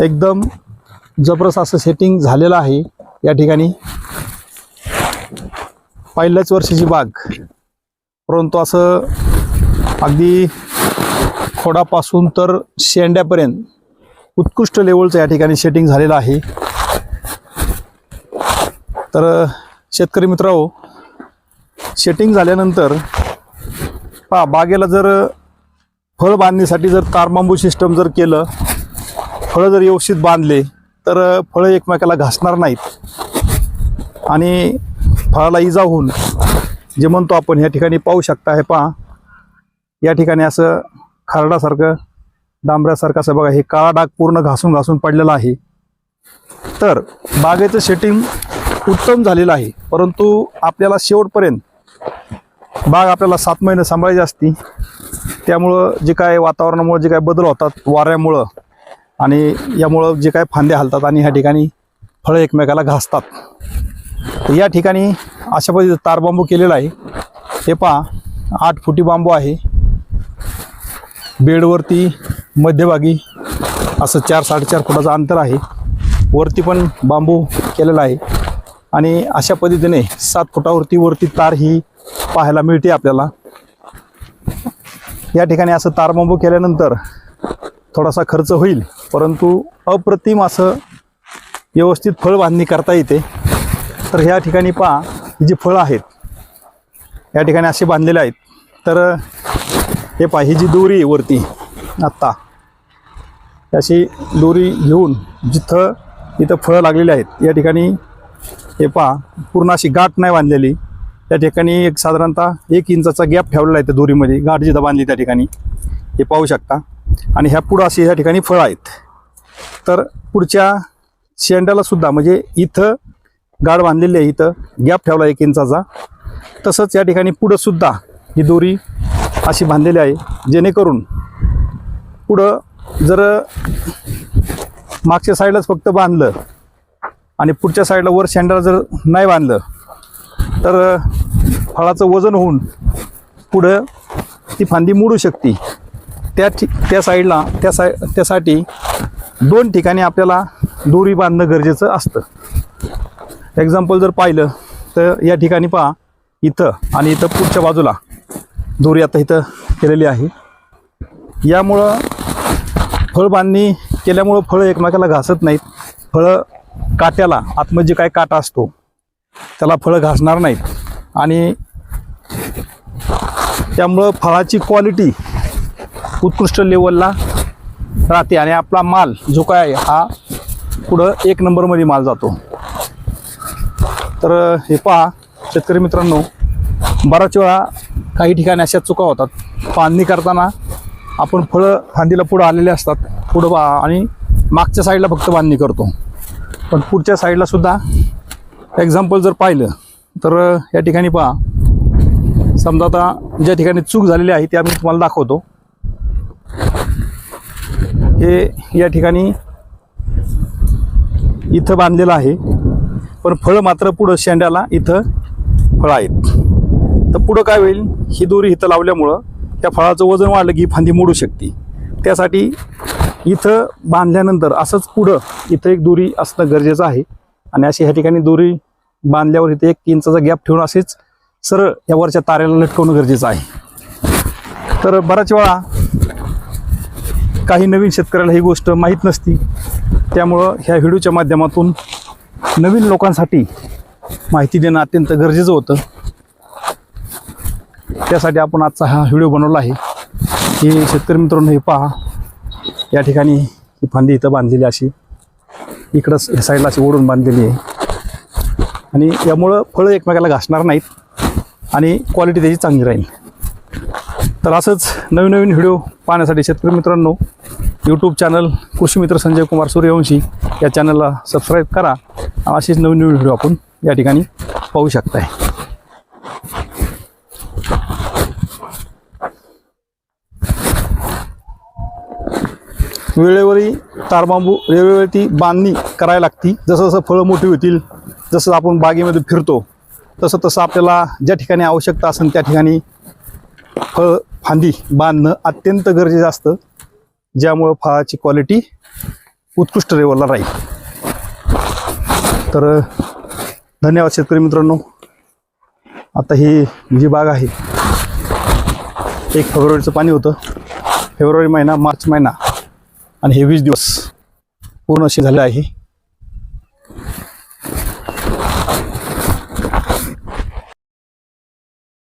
एकदम जबरदस्त असं सेटिंग झालेलं आहे या ठिकाणी. पहिल्याच वर्षीची बाग. परंतु असं अगदी खोडापासून तर शेंड्यापर्यंत उत्कृष्ट लेवलचं या ठिकाणी सेटिंग झालेलं आहे. तर शेतकरी मित्रांनो सेटिंग झाल्यानंतर पहा बागेला जर फळ बांधणीसाठी जर तारबांबू सिस्टम जर केलं फळं जर व्यवस्थित बांधले तर फळं एकमेकाला घासणार नाहीत. आणि फळाला इजा होऊन जे म्हणतो आपण या ठिकाणी पाहू शकता हे पहा. या ठिकाणी असं खारडासारखं डांबऱ्यासारखं असं बघा हे काळा डाग पूर्ण घासून घासून पडलेला आहे. तर बागेचं सेटिंग उत्तम झालेलं आहे. परंतु आपल्याला शेवटपर्यंत बाग आपल्याला सात महिने सांभाळायची असती. त्यामुळं जे काय वातावरणामुळे जे काय बदल होतात वाऱ्यामुळं आणि यामुळं जे काय फांदे हलतात आणि ह्या ठिकाणी फळं एकमेकाला घासतात. तर या ठिकाणी अशा पद्धतीचा तार बांबू केलेला आहे. हे पहा आठ फुटी बांबू आहे. बेडवरती मध्यभागी असं चार साडेचार फुटाचं अंतर आहे. वरती पण बांबू केलेला आहे. आणि अशा पद्धतीने सात फुटावरती वरती तार ही पाहायला मिळते आपल्याला. या ठिकाणी असं तारबांबू केल्यानंतर थोडासा खर्च होईल परंतु अप्रतिम असं व्यवस्थित फळ बांधणी करता येते. तर ह्या ठिकाणी पहा ही जी फळं आहेत या ठिकाणी असे बांधलेले आहेत. तर हे पहा ही जी दोरी आहे वरती आत्ता अशी दोरी घेऊन जिथं इथं फळं लागलेली आहेत या ठिकाणी हे पहा पूर्ण अशी गाठ नाही बांधलेली. त्या ठिकाणी एक साधारणतः एक इंचाचा गॅप ठेवलेला आहे त्या दोरीमध्ये गाठ जिथं बांधली त्या ठिकाणी. हे पाहू शकता. आणि ह्या पुढं अशी ह्या ठिकाणी फळं आहेत. तर पुढच्या शेंड्याला सुद्धा म्हणजे इथं गाड बांधलेली आहे इथं गॅप ठेवला एक इंचाचा. तसंच या ठिकाणी पुढं सुद्धा ही दोरी अशी बांधलेली आहे जेणेकरून पुढं जर मागच्या साईडलाच फक्त बांधलं आणि पुढच्या साईडला वर शेंडाला जर नाही बांधलं तर फळाचं वजन होऊन पुढं ती फांदी मोडू शकते. त्या ठि त्या साईडला त्या साई त्यासाठी दोन ठिकाणी आपल्याला दोरी बांधणं गरजेचं असतं. एक्झाम्पल जर पाहिलं तर या ठिकाणी पहा इथं आणि इथं पुढच्या बाजूला दोरी आता इथं केलेली आहे. यामुळं फळबांधणी केल्यामुळं फळं एकमेकाला घासत नाहीत. फळं काट्याला आतमध्ये जे काय काटा असतो त्याला फळं घासणार नाहीत. आणि त्यामुळं फळाची क्वालिटी उत्कृष्ट लेवलला राहते आणि आपला माल जो काय आहे हा पुढं एक नंबरमध्ये माल जातो. तर हे पहा शेतकरी मित्रांनो बराच वेळा काही ठिकाणी अशा चुका होतात. बांधणी करताना आपण फळं फांदीला पुढं आलेले असतात. पुढं बा आणि मागच्या साईडला फक्त बांधणी करतो. पण पुढच्या साईडला सुद्धा एक्झाम्पल जर पाहिलं तर या ठिकाणी पहा समजा आता ज्या ठिकाणी चूक झालेली आहे ते आम्ही तुम्हाला दाखवतो. हे या ठिकाणी इथं बांधलेलं आहे. पण फळं मात्र पुढं शेंड्याला इथं फळं आहेत. तर पुढं काय होईल? ही दोरी इथं लावल्यामुळं त्या फळाचं वजन वाढलं की फांदी मोडू शकते. त्यासाठी इथं बांधल्यानंतर असंच पुढं इथं एक दोरी असणं गरजेचं आहे. आणि अशी ह्या ठिकाणी दोरी बांधल्यावर इथे एक इंचाचा गॅप ठेवून असेच सरळ या वरच्या ताऱ्याला लटकवणं गरजेचं आहे. तर बऱ्याच वेळा काही नवीन शेतकऱ्याला ही गोष्ट माहीत नसती. त्यामुळं ह्या व्हिडिओच्या माध्यमातून नवीन लोकांसाठी माहिती देणं अत्यंत गरजेचं होतं. त्यासाठी आपण आजचा हा व्हिडिओ बनवला आहे. की शेतकरी मित्रांनो हे पहा. या ठिकाणी ही फांदी इथं बांधलेली अशी. इकडं हे साईडला अशी ओढून बांधलेली आहे. आणि यामुळं फळं एकमेकाला घासणार नाहीत आणि क्वालिटी त्याची चांगली राहील. तर असंच नवीन नवीन व्हिडिओ पाहण्यासाठी शेतकरी मित्रांनो यूट्यूब चॅनल कृषी मित्र संजय कुमार सूर्यवंशी या चॅनलला सबस्क्राईब करा. असेच नवीन नवीन व्हिडिओ आपण या ठिकाणी पाहू शकताय. वेळेवरही तारबांबू वेळोवेळी ती बांधणी करायला लागती. जसं जसं फळं मोठी होतील जसं आपण बागेमध्ये फिरतो तसं तसं आपल्याला ज्या ठिकाणी आवश्यकता असेल त्या ठिकाणी फळ फांदी बांधणं अत्यंत गरजेचं असतं. ज्यामुळं फळाची क्वालिटी उत्कृष्ट लेवलला राहील. तर धन्यवाद शेतकरी मित्रांनो. आता ही जी बाग आहे एक फेब्रुवारीचं पाणी होतं. फेब्रुवारी महिना मार्च महिना आणि हे वीस दिवस पूर्ण असे झाले आहे.